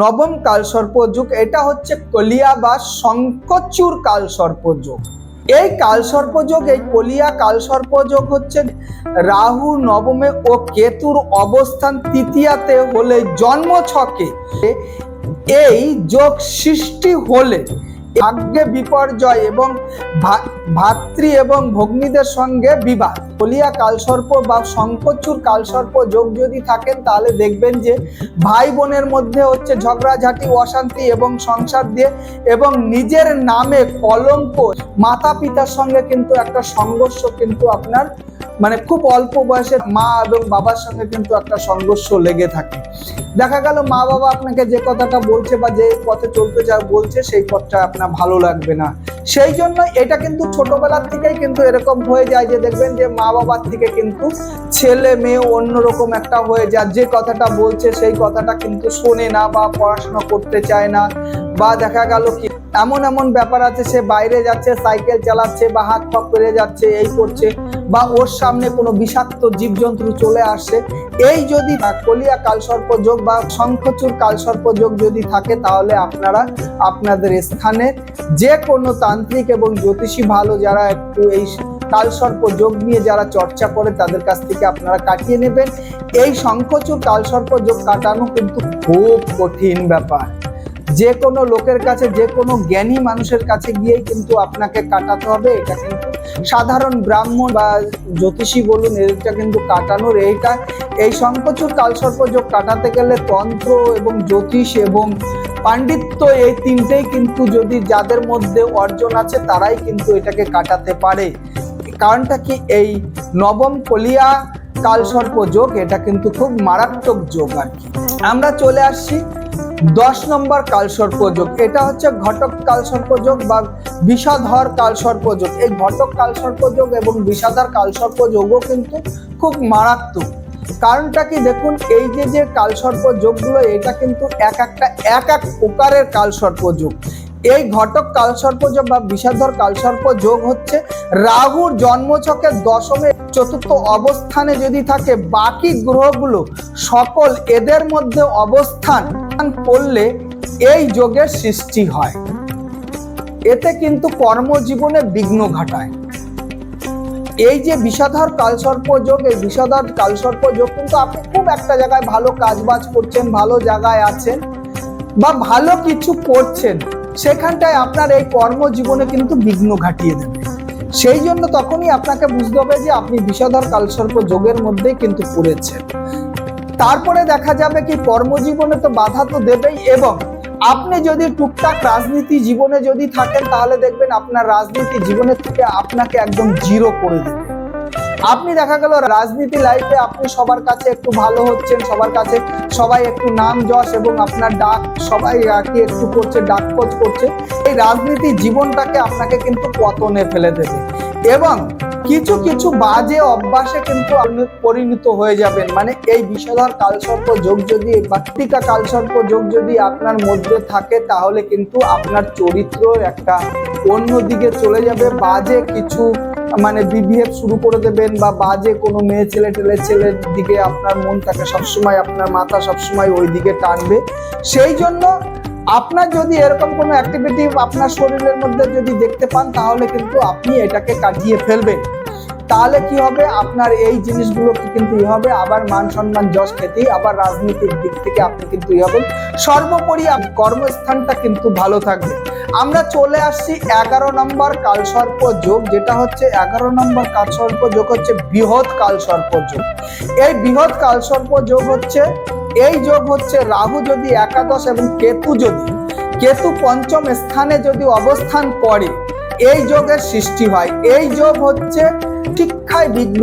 নবম কালসর্প যুগ, এটা হচ্ছে কলিয়া বা শঙ্কচুর কালসর্প যুগ। এই কালসর্প যোগ, এই কলিয়া কালসর্প যোগ হচ্ছে রাহু, নবমে ও কেতুর অবস্থান, তৃতীয়াতে হলে জন্ম ছকে এই যোগ সৃষ্টি হলে ভাগ্যে বিপর্যয় এবং ভাতৃ এবং ভগ্নীদের সঙ্গে বিবাদ। কলিয়া কালসর্প বা শঙ্কচুর কালসর্প যোগ যদি থাকেন, তাহলে দেখবেন যে ভাই বোনের মধ্যে হচ্ছে ঝগড়াঝাটি, অশান্তি এবং সংসার দিয়ে এবং নিজের নামে কলঙ্ক মাতা পিতার সঙ্গে কিন্তু একটা সংঘর্ষ কিন্তু আপনার মানে খুব অল্প বয়সে মা এবং বাবার সঙ্গে কিন্তু একটা সংঘর্ষ লেগে থাকে। দেখা গেল মা বাবা আপনাকে যে কথাটা বলছে বা যে পথে চলতে যা বলছে, সেই পথটা আপনার ভালো লাগবে না। সেই জন্য এটা কিন্তু ছোটবেলার থেকেই কিন্তু এরকম হয়ে যায় যে দেখবেন যে মা বাবার থেকে কিন্তু ছেলে, মেয়ে অন্যরকম একটা হয়ে যায়। যে কথাটা বলছে, সেই কথাটা কিন্তু শোনে না বা পড়াশোনা করতে চায় না। বা দেখা গেল কি? এমন এমন ব্যাপার আছে, সে বাইরে যাচ্ছে, সাইকেল চালাচ্ছে বা হাত পা পেরে যাচ্ছে, এই করছে বা ওর সামনে কোনো বিষাক্ত জীবজন্তু চলে আসছে এই যদি কলিয়া কালসর্প যোগ বা শঙ্খচূড় কালসর্প যোগ যদি থাকে, তাহলে আপনারা আপনাদের স্থানে যে কোনো তান্ত্রিক এবং জ্যোতিষী ভালো যারা একটু এই কালসর্প যোগ নিয়ে যারা চর্চা করে, তাদের কাছ থেকে আপনারা কাটিয়ে নেবেন। এই শঙ্খচূড় কালসর্প যোগ কাটানো কিন্তু খুব কঠিন ব্যাপার। যে কোনো লোকের কাছে যে কোনো জ্ঞানী মানুষের কাছে গিয়েই কিন্তু আপনাকে কাটাতে হবে। এটা কিন্তু সাধারণ ব্রাহ্মণ বা জ্যোতিষী বলুন এটা কিন্তু কাটানোর এইটা। এই শঙ্কচুর কালসর্প যোগ কাটাতে গেলে তন্ত্র এবং জ্যোতিষ এবং পাণ্ডিত্য এই তিনটেই কিন্তু যদি যাদের মধ্যে অর্জন আছে, তারাই কিন্তু এটাকে কাটাতে পারে। কারণটা কি? এই নবম কলিয়া কালসর্প যোগ এটা কিন্তু খুব মারাত্মক যোগ আর কি। আমরা চলে আসছি দশ নম্বর কালসর্প যোগ এটা হচ্ছে ঘটক কালসর্প যোগ বা বিষাধর কালসর্প যোগ এই ঘটক কালসর্প যোগ এবং বিষাধর কালসর্প যোগও কিন্তু খুব মারাত্মক। কারণটা কি দেখুন, এই যে যে কালসর্প যোগগুলো এটা কিন্তু এক একটা, এক এক প্রকারের কালসর্প যোগ এই ঘটক কালসর্প যোগ বা বিষাধর কালসর্প যোগ হচ্ছে রাহুর জন্মছকের দশমে চতুর্থ অবস্থানে যদি থাকে, বাকি গ্রহগুলো সকল এদের মধ্যে অবস্থান করলে এই যোগের সৃষ্টি হয়। এতে কিন্তু কর্মজীবনে বিঘ্ন ঘটায়। এই যে বিষাধর কালসর্প যোগ, এই বিষাধর কালসর্প যোগ কিন্তু আপনি খুব একটা জায়গায় ভালো কাজ বাজ করছেন, ভালো জায়গায় আছেন বা ভালো কিছু করছেন, সেখানটায় আপনার এই কর্মজীবনে কিন্তু বিঘ্ন ঘাটিয়ে দেবে। সেই জন্য তখনই আপনাকে বুঝতে হবে যে আপনি বিষাধর কালসর্প যোগের মধ্যেই কিন্তু পড়েছেন। তারপরে দেখা যাবে কি কর্মজীবনে তো বাধা তো দেবেই এবং আপনি যদি টুকটাক রাজনীতি জীবনে যদি থাকেন, তাহলে দেখবেন আপনার রাজনীতি জীবনের থেকে আপনাকে একদম জিরো করে দেবে। আপনি দেখা গেল রাজনীতি লাইফে আপনি সবার কাছে একটু ভালো হচ্ছেন, সবার কাছে সবাই একটু নাম যশ এবং আপনার ডাক সবাই আর কি একটু করছে ডাক খোঁজ করছে। এই রাজনীতি জীবনটাকে আপনাকে কিন্তু পতনে ফেলে দেবে। এবং কিছু কিছু বাজে অভ্যাসে কিন্তু পরিণত হয়ে যাবেন। মানে এই বিষধর কালসর্প যোগ যদি, বাত্তিকা কালসর্প যোগ যদি আপনার মধ্যে থাকে, তাহলে কিন্তু আপনার চরিত্র একটা অন্য দিকে চলে যাবে। বাজে কিছু মানে বিহেভ শুরু করে দেবেন বা বাজে কোনো মেয়ে ছেলে টেলে ছেলের দিকে আপনার মনটাকে সবসময়, আপনার মাথা সবসময় ওই দিকে টানবে। সেই জন্য আপনার যদি এরকম কোনো অ্যাক্টিভিটি আপনার শরীরের মধ্যে যদি দেখতে পান, তাহলে কিন্তু আপনি এটাকে কাটিয়ে ফেলবেন। তাহলে কি হবে? আপনার এই জিনিসগুলো কিন্তু ই হবে? আবার মান সম্মান, যশ খেতেই আবার রাজনীতির দিক থেকে আপনি কিন্তু ই হবেন। সর্বোপরি কর্মস্থানটা কিন্তু ভালো থাকবে। আমরা চলে আসছি এগারো নম্বর কালসর্প যোগ, যেটা হচ্ছে এগারো নম্বর কালসর্প যোগ হচ্ছে বৃহৎ কালসর্প যোগ। এই বৃহৎ কালসর্প যোগ হচ্ছে এই যোগ হচ্ছে রাহু যদি একাদশ এবং কেতু যদি, কেতু পঞ্চম স্থানে যদি অবস্থান করে, এই যোগের সৃষ্টি হয়। এই যোগ হচ্ছে শিক্ষায় বিঘ্ন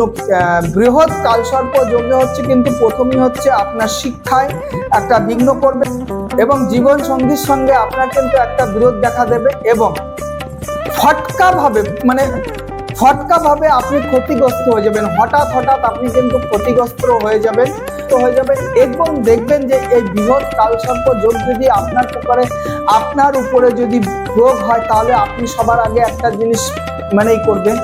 বৃহৎ কালসর্প যোগে হচ্ছে কিন্তু প্রথমেই হচ্ছে আপনার শিক্ষায় একটা বিঘ্ন করবে এবং জীবন সঙ্গীর সঙ্গে আপনার কিন্তু একটা বিরোধ দেখা দেবে এবং ফটকাভাবে মানে ফটকাভাবে আপনি ক্ষতিগ্রস্ত হয়ে যাবেন। হঠাৎ হঠাৎ আপনি কিন্তু ক্ষতিগ্রস্ত হয়ে যাবেন। তো হয়ে যাবেন এবং দেখবেন যে এই বৃহৎ কালসর্প যোগ যদি আপনার উপরে আপনার উপরে যদি রোগ হয়, তাহলে আপনি সবার আগে একটা জিনিস মানেই করবেন,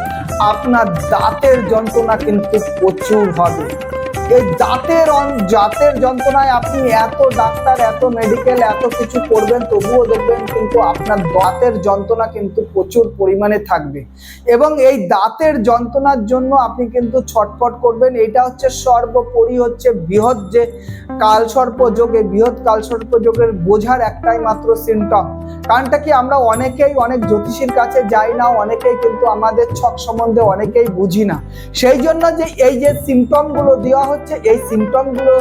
আপনার দাঁতের যন্ত্রণা কিন্তু প্রচুর হবে। এই দাঁতের দাঁতের যন্ত্রণায় আপনি এত ডাক্তার, এত মেডিকেল এত কিছু করবেন, তবুও দেখবেন কিন্তু আপনার দাঁতের যন্ত্রণা কিন্তু প্রচুর পরিমাণে থাকবে। এবং এই দাঁতের যন্ত্রণার জন্য আপনি কিন্তু ছটফট করবেন। এটা হচ্ছে সর্বোপরি হচ্ছে বৃহৎ যে কালসর্প যোগ বৃহৎ কালসর্প যোগের বোঝার একটাই মাত্র সিমটম কারণটা কি? আমরা অনেকেই, অনেক জ্যোতিষীর কাছে যাই না, অনেকেই কিন্তু আমাদের ছক সম্বন্ধে অনেকেই বুঝি না। সেই জন্য যে এই যে সিমটমগুলো দেওয়া হচ্ছে এই সিমটমগুলো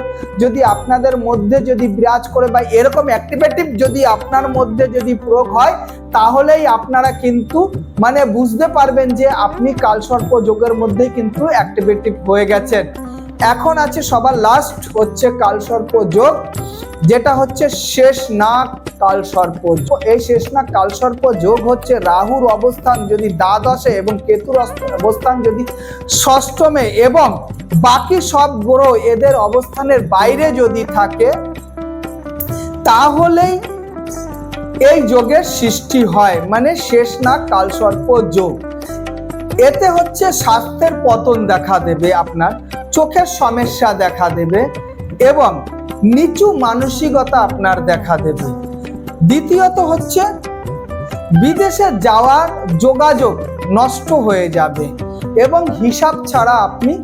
যদি আপনাদের মধ্যে যদি বিরাজ করে বা এরকম অ্যাক্টিভেটিভ যদি আপনার মধ্যে যদি প্রয়োগ হয়, তাহলেই আপনারা কিন্তু মানে বুঝতে পারবেন যে আপনি কালসর্প যোগের মধ্যে কিন্তু অ্যাক্টিভেটিভ হয়ে গেছেন। এখন আছে সবার লাস্ট হচ্ছে কালসর্প যোগ। যেটা হচ্ছে শেষ নাগ কালসর্প। এই শেষ নাগ কালসর্প যোগ হচ্ছে রাহুর অবস্থান যদি দ্বাদশে এবং কেতুর অবস্থান যদি ষষ্ঠমে এবং বাকি সব গ্রহ এদের অবস্থানের বাইরে যদি থাকে, তাহলেই এই যোগের সৃষ্টি হয় মানে শেষ নাগ কালসর্প যোগ এতে হচ্ছে স্বাস্থ্যের পতন দেখা দেবে আপনার, চোখের সমস্যা দেখা দেবে এবং নিচু মানসিকতা আপনার দেখা দেবে। দ্বিতীয়ত হচ্ছে, বিদেশে যাওয়ার যোগাযোগ নষ্ট হয়ে যাবে এবং হিসাব ছাড়া আপনি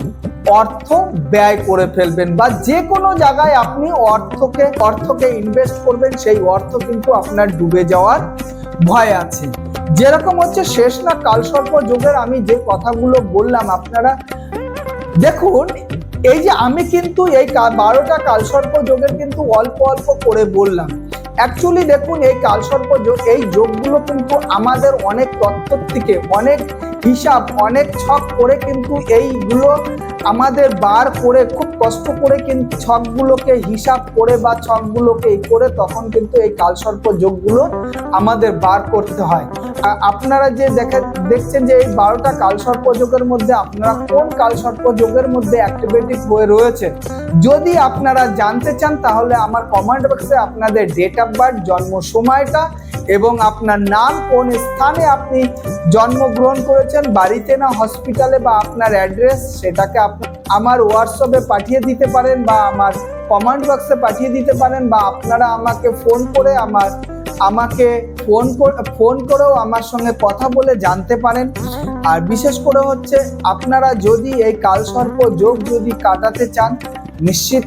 অর্থ ব্যয় করে ফেলবেন বা যে কোনো জায়গায় আপনি অর্থকে অর্থকে ইনভেস্ট করবেন, সেই অর্থ কিন্তু আপনার ডুবে যাওয়ার ভয় আছে। যেরকম হচ্ছে, শেষ না কালসর্প যুগের আমি যে কথাগুলো বললাম, আপনারা দেখুন এই যে আমি কিন্তু এই বারোটা কালসর্প যোগের কিন্তু অল্প অল্প করে বললাম। অ্যাকচুয়ালি দেখুন, এই কালসর্প যোগ, এই যোগগুলো কিন্তু আমাদের অনেক তত্ত্ব থেকে, অনেক হিসাব, অনেক ছক করে কিন্তু এইগুলো আমাদের বার করে খুব কষ্ট করে কিন্তু ছকগুলোকে হিসাব করে বা ছকগুলোকে করে তখন কিন্তু এই কালসর্প যোগগুলো আমাদের বার করতে হয়। আপনারা যে দেখে, দেখছেন যে এই বারোটা কালসর্প যোগের মধ্যে আপনারা কোন কালসর্প যোগের মধ্যে অ্যাক্টিভেটিভ হয়ে রয়েছে? যদি আপনারা জানতে চান তাহলে আমার কমেন্ট বক্সে আপনাদের ডেট অফ বার্থ জন্ম সময়টা এবং আপনার নাম, কোন স্থানে আপনি জন্মগ্রহণ করেছেন, বাড়িতে না হসপিটালে বা আপনার অ্যাড্রেস সেটাকে আমার হোয়াটসঅ্যাপে পাঠিয়ে দিতে পারেন বা আমার কমেন্ট বক্সে পাঠিয়ে দিতে পারেন বা আপনারা আমাকে ফোন করে আমার, আমাকে ফোন ফোন করেও আমার সঙ্গে কথা বলে জানতে পারেন। আর বিশেষ করে হচ্ছে আপনারা যদি এই কালসর্প যোগ যদি কাটাতে চান, নিশ্চিত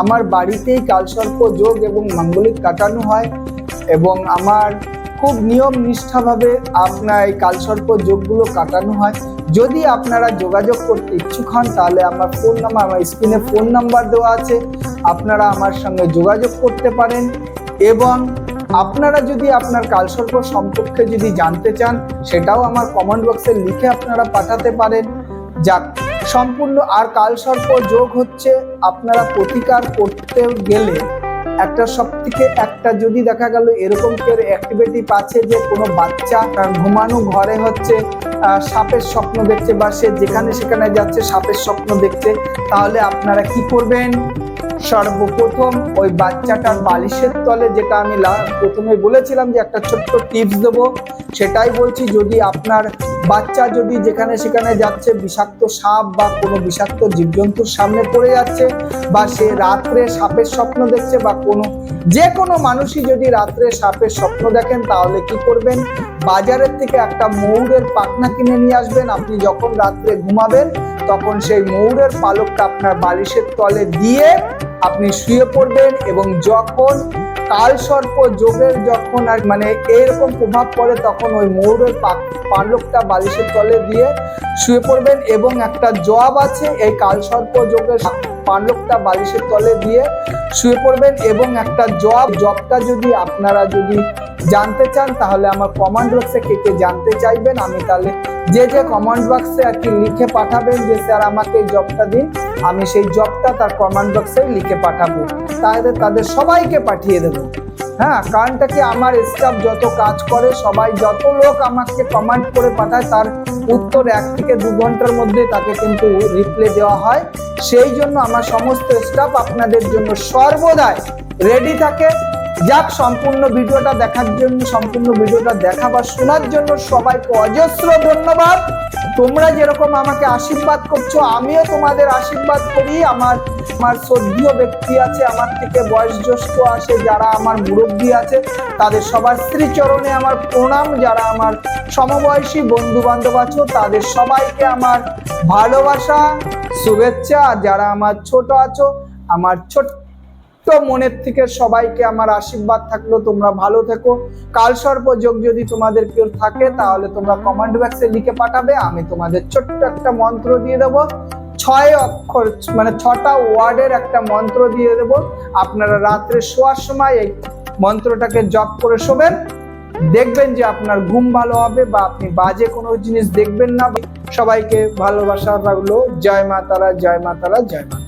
আমার বাড়িতেই কালসর্প যোগ এবং মাঙ্গলিক কাটানো হয় এবং আমার খুব নিয়ম নিষ্ঠাভাবে আপনার এই কালসর্প যোগগুলো কাটানো হয়। যদি আপনারা যোগাযোগ করতে ইচ্ছুক হন, তাহলে আমার ফোন নাম্বার, আমার স্ক্রিনে ফোন নাম্বার দেওয়া আছে। আপনারা আমার সঙ্গে যোগাযোগ করতে পারেন এবং আপনারা যদি আপনার কালসর্প সম্পর্কে যদি জানতে চান, সেটাও আমার কমেন্ট বক্সে লিখে আপনারা পাঠাতে পারেন। যাক, সম্পূর্ণ আর কালসর্প যোগ হচ্ছে আপনারা প্রতিকার করতে গেলে একটা সব থেকে একটা যদি দেখা গেল এরকম কেউ অ্যাক্টিভিটি আছে যে কোনো বাচ্চা ঘুমানো ঘরে হচ্ছে সাপের স্বপ্ন দেখছে বা সে যেখানে সেখানে যাচ্ছে সাপের স্বপ্ন দেখছে, তাহলে আপনারা কি করবেন? সর্বপ্রথম ওই বাচ্চাটার বালিশের তলে যেটা আমি প্রথমে বলেছিলাম যে একটা ছোট্ট টিপস দেবো, সেটাই বলছি যদি আপনার বাচ্চা যদি যেখানে সেখানে যাচ্ছে, বিষাক্ত সাপ বা কোনো বিষাক্ত জীবজন্তুর সামনে পড়ে যাচ্ছে বা সে রাত্রে সাপের স্বপ্ন দেখছে বা কোনো, যে কোনো মানুষই যদি রাত্রে সাপের স্বপ্ন দেখেন, তাহলে কি করবেন? বাজারের থেকে একটা ময়ূরের পাখনা কিনে নিয়ে আসবেন। আপনি যখন রাত্রে ঘুমাবেন, তখন সেই ময়ূরের পালকটা আপনার বালিশের তলে দিয়ে আপনি শুয়ে পড়বেন এবং যখন কালসর্প যোগের যখন আর মানে এরকম প্রভাব পড়ে, তখন ওই ময়ূরের পালকটা বালিশের তলে দিয়ে শুয়ে পড়বেন এবং একটা জব আছে, এই কালসর্প যোগের পালকটা বালিশের তলে দিয়ে শুয়ে পড়বেন এবং একটা জব জবটা যদি আপনারা যদি জানতে চান, তাহলে আমার কমান্ড বক্সে কে কে জানতে চাইবেন, আমি তাহলে যে যে কমান্ড বক্সে আর কি লিখে পাঠাবেন যে স্যার আমাকে এই জবটা দিন, আমি সেই জবটা তার কমান্ড বক্সে লিখে পাঠাবো। তাহলে তাদের সবাইকে পাঠিয়ে দেবো। হ্যাঁ কারণটা কি আমার স্টাফ যত কাজ করে, সবাই যত লোক আমাকে কমান্ড করে পাঠায়, তার উত্তর এক থেকে দু ঘণ্টার মধ্যে তাকে কিন্তু রিপ্লাই দেওয়া হয়। সেই জন্য আমার সমস্ত স্টাফ আপনাদের জন্য সর্বদাই রেডি থাকে। যাক, সম্পূর্ণ ভিডিওটা দেখার জন্য, সম্পূর্ণ ভিডিওটা দেখা বা শোনার জন্য সবাইকে অজস্র ধন্যবাদ। তোমরা যেরকম আমাকে আশীর্বাদ করছ, আমিও তোমাদের আশীর্বাদ করি। আমার আমার শ্রদ্ধীয় ব্যক্তি আছে, আমার থেকে বয়োজ্যেষ্ঠ আছে, যারা আমার মুরব্বী আছে, তাদের সবার শ্রীচরণে আমার প্রণাম। যারা আমার সমবয়সী বন্ধু বান্ধব আছো, তাদের সবাইকে আমার ভালোবাসা, শুভেচ্ছা। যারা আমার ছোট আছো, আমার ছোট্ট মনের থেকে সবাইকে আমার আশীর্বাদ থাকল, তোমরা ভালো থেকো। কাল সর্প যোগ যদি তোমাদের কেউ থাকে, তাহলে তোমরা কমেন্ট বক্সে লিখে পাঠাবে, আমি তোমাদের ছোট্ট একটা মন্ত্র দিয়ে দেবো। ছয় অক্ষর মানে ছটা ওয়ার্ডের একটা মন্ত্র দিয়ে দেবো। আপনারা রাত্রে শোয়ার সময় এই মন্ত্রটাকে জপ করে শোবেন। দেখবেন যে আপনার ঘুম ভালো হবে বা আপনি বাজে কোনো জিনিস দেখবেন না। সবাইকে ভালোবাসা রাখল জয় মা তারা, জয় মা তারা, জয় মা।